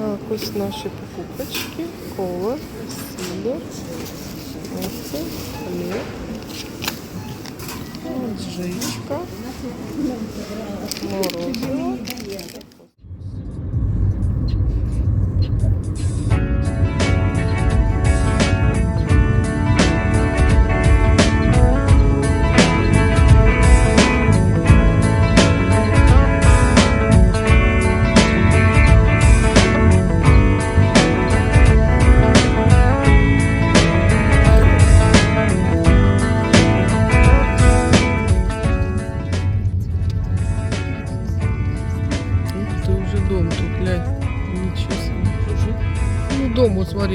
Так, ось наші покупочки. Кола, сіло, оце, хліб. Ось жичка. Морозиво.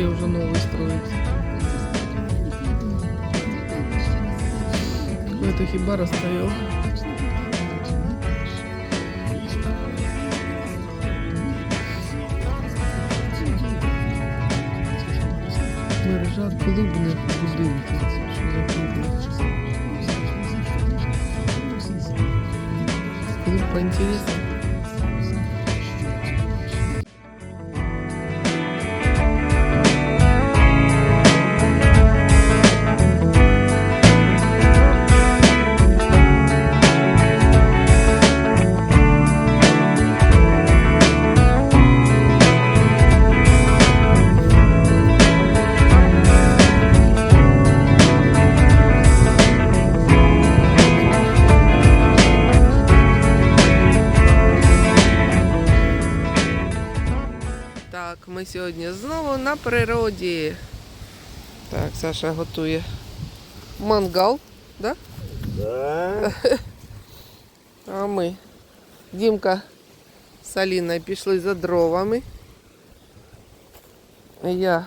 Дом, уже новый строится. Какая-то хибара стояла. Мережа клубних будинків. Клуб поінтересно. Так, на природі. Так, Саша готує мангал, да? Да. А ми. Дімка з Аліною пішли за дровами. Я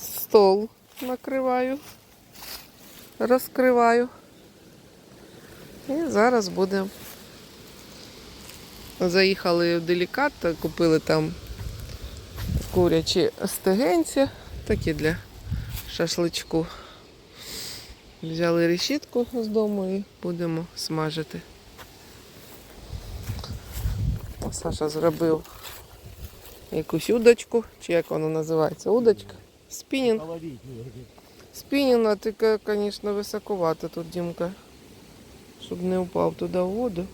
стол накриваю, розкриваю. І зараз будемо. Заїхали в делікат, купили там курячі стегенці, такі для шашличку. Взяли решітку з дому і будемо смажити. Саша зробив якусь удочку, чи як вона називається? Удочка? Спінінг. Спінінг, тільки, звісно, високовато тут Дімка. Щоб не впав туди в воду.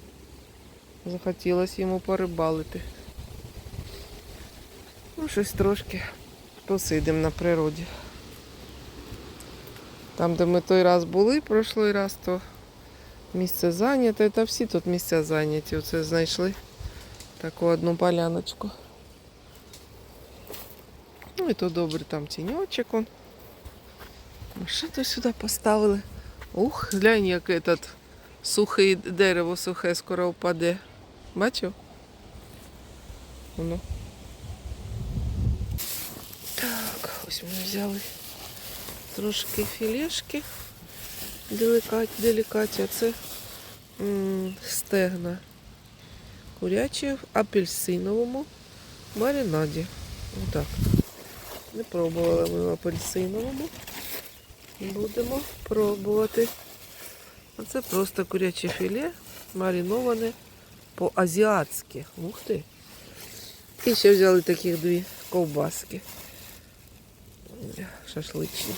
Захотілося йому порибалити. Ну, щось трошки посидимо на природі. Там, де ми той раз були, прошлий раз, то місце зайняте, та всі тут місця зайняті. Оце знайшли таку одну поляночку. Ну і то добре, там тіньочок он. Машину сюди поставили. Ух, глянь, як этот сухий дерево сухе скоро впаде. Бачив? Воно. Так, ось ми взяли трошки філешки деликат, делікаті. а Це м, стегна курячі в апельсиновому маринаді. Отак. Не пробували ми в апельсиновому. Будемо пробувати. А це просто куряче філе мариноване по-азіатськи. Ух ти. І ще взяли таких дві ковбаски. Шашличні.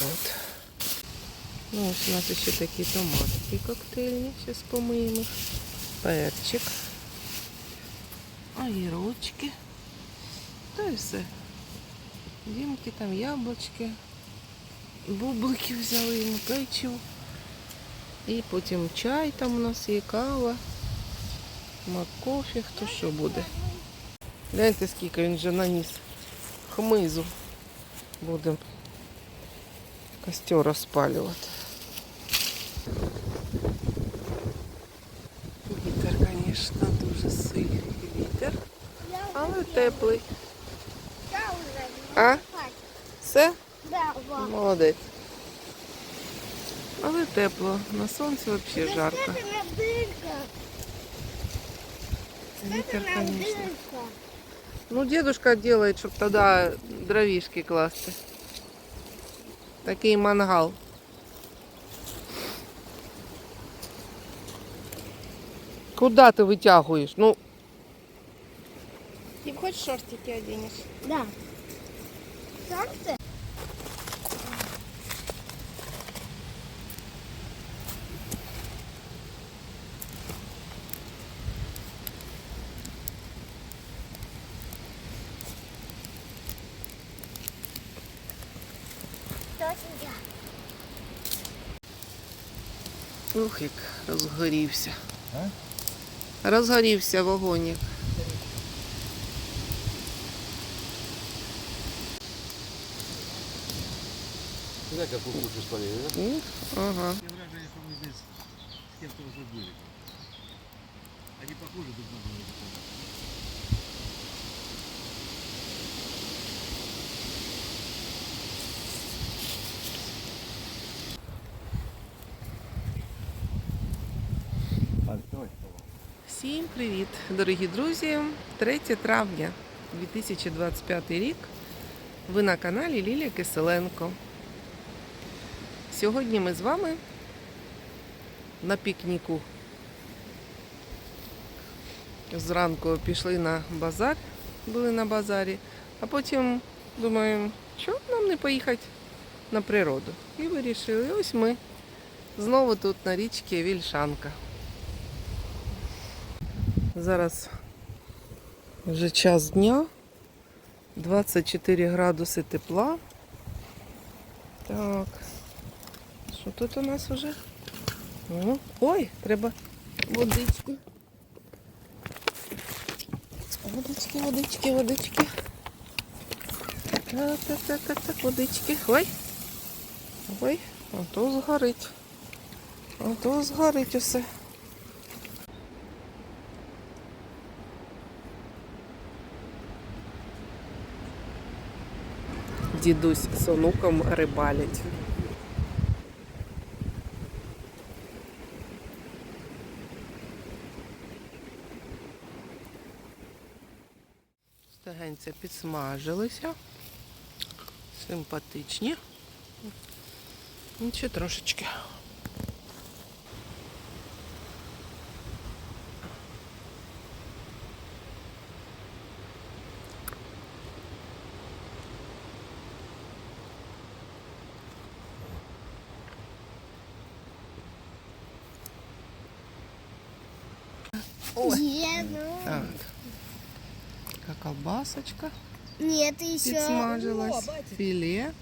От. Ну, ось у нас ще такі томатки коктейльні. Зараз помиємо. їх. Перчик. Огірочки. Та і все. Дімки, там яблучки, бублики взяли йому печиво. І потім чай там у нас є, кава, макофі, хто що буде. Гляньте, скільки він вже наніс хмизу. Будемо костер розпалювати. Вітер, звісно, дуже сильний вітер, але теплий. А? Все? Молодець. Але тепло. На сонці взагалі жарко. Вітер, звісно. Ну, дедушка делает, чтобы тогда дровишки класти. Такий мангал. Куда ти витягуєш? Ну, хочешь шортики оденешь? Да. Солнце? Тетенька. Ух, як розгорівся. Розгорівся вогонік. Знаєте, як кукурудзу спалили, да? Ух, ага. Такое выражение, что мы здесь с кем-то уже были. Они похожи друг на друга. Всім привіт, дорогі друзі! 3 травня 2025 рік. Ви на каналі Лілія Киселенко. Сьогодні ми з вами на пікніку. Зранку пішли на базар, були на базарі, а потім думаємо, що нам не поїхати на природу. І вирішили, ось ми знову тут на річці Вільшанка. Зараз вже час дня, 24 градуси тепла. Так. Що тут у нас вже? О, ой, треба водички. Водички, водички, водички. Так, так, так, так, так, водички. Ой. Ой, а то згорить. А то згорить усе. Дідусь з онуком рибалять. Стегенця підсмажилися. Симпатичні. Ще трошечки. Ой. Нет, ну. Так. Така колбасочка Нет, еще. підсмажилась. Филе.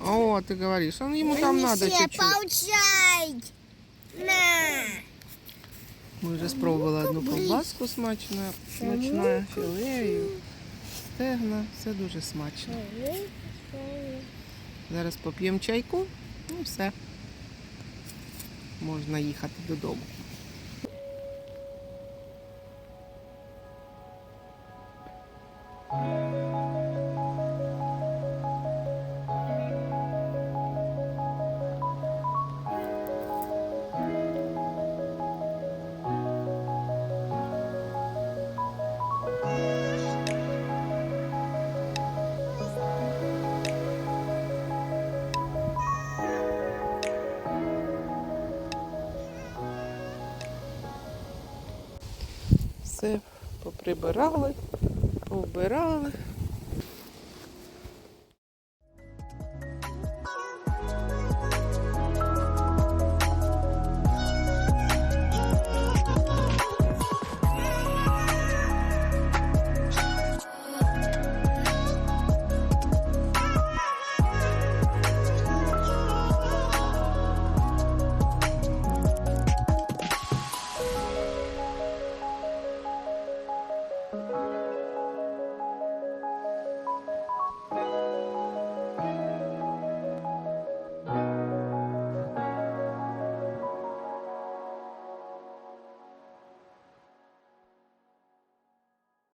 О, ты говоришь, он ему там надо чуть-чуть. Получай! На! Ми вже спробували одну колбаску смачну, смачне філе стегна. Все дуже смачно. Зараз поп'ємо чайку і все. Можна їхати додому. Все поприбирали, повбирали.